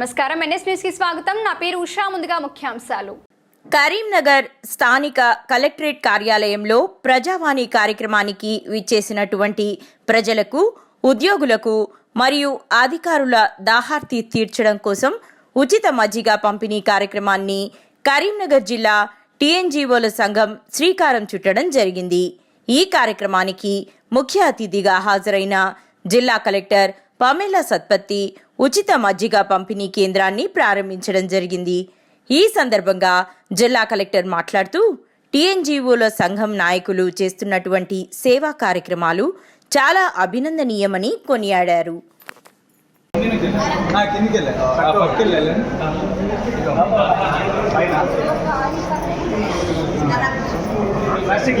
నమస్కారం. ఎన్ఎస్ న్యూస్కి స్వాగతం. నా పేరు ఉషా. ముందుగా ముఖ్యాంశాలు. కరీంనగర్ స్థానిక కలెక్టరేట్ కార్యాలయంలో ప్రజావాణి కార్యక్రమానికి విచ్చేసినటువంటి ప్రజలకు ఉద్యోగులకు మరియు అధికారుల దాహార్తి తీర్చడం కోసం ఉచిత మజ్జిగ పంపిణీ కార్యక్రమాన్ని కరీంనగర్ జిల్లా టీఎన్జీఓల సంఘం శ్రీకారం చుట్టడం జరిగింది. ఈ కార్యక్రమానికి ముఖ్య అతిథిగా హాజరైన జిల్లా కలెక్టర్ పమేలా సత్పత్తి ఉచిత మజ్జిగ పంపిణీ కేంద్రాన్ని ప్రారంభించడం జరిగింది ఈ సందర్భంగా జిల్లా కలెక్టర్ మాట్లాడుతూ టీఎన్జీఓల సంఘం నాయకులు చేస్తున్నటువంటి సేవా కార్యక్రమాలు చాలా అభినందనీయమని కొనియాడారు ప్లాస్టిక్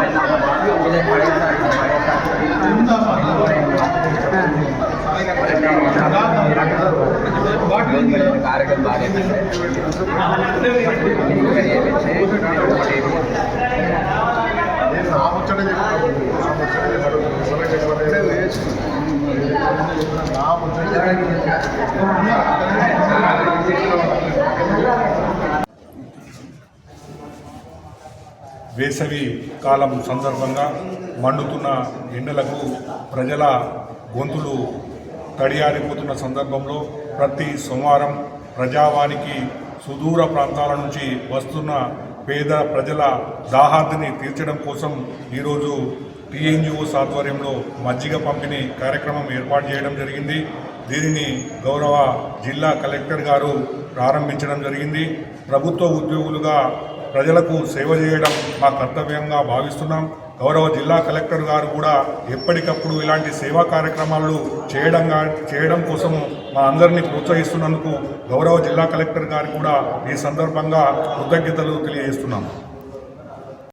ఆ ముచ్చట వేసవి కాలం సందర్భంగా మండుతున్న ఎండలకు ప్రజల గొంతులు తడియారిపోతున్న సందర్భంలో ప్రతి సోమవారం ప్రజావానికి సుదూర ప్రాంతాల నుంచి వస్తున్న పేద ప్రజల దాహార్తిని తీర్చడం కోసం ఈరోజు టీఎన్జిఓస్ ఆధ్వర్యంలో మజ్జిగ పంపిణీ కార్యక్రమం ఏర్పాటు చేయడం జరిగింది. దీనిని గౌరవ జిల్లా కలెక్టర్ గారు ప్రారంభించడం జరిగింది. ప్రభుత్వ ఉద్యోగులుగా ప్రజలకు సేవ చేయడం మా కర్తవ్యంగా భావిస్తున్నాం. గౌరవ జిల్లా కలెక్టర్ గారు కూడా ఎప్పటికప్పుడు ఇలాంటి సేవా కార్యక్రమాలు చేయడం చేయడం కోసము మా అందరినీ ప్రోత్సహిస్తున్నందుకు గౌరవ జిల్లా కలెక్టర్ గారు కూడా ఈ సందర్భంగా కృతజ్ఞతలు తెలియజేస్తున్నాం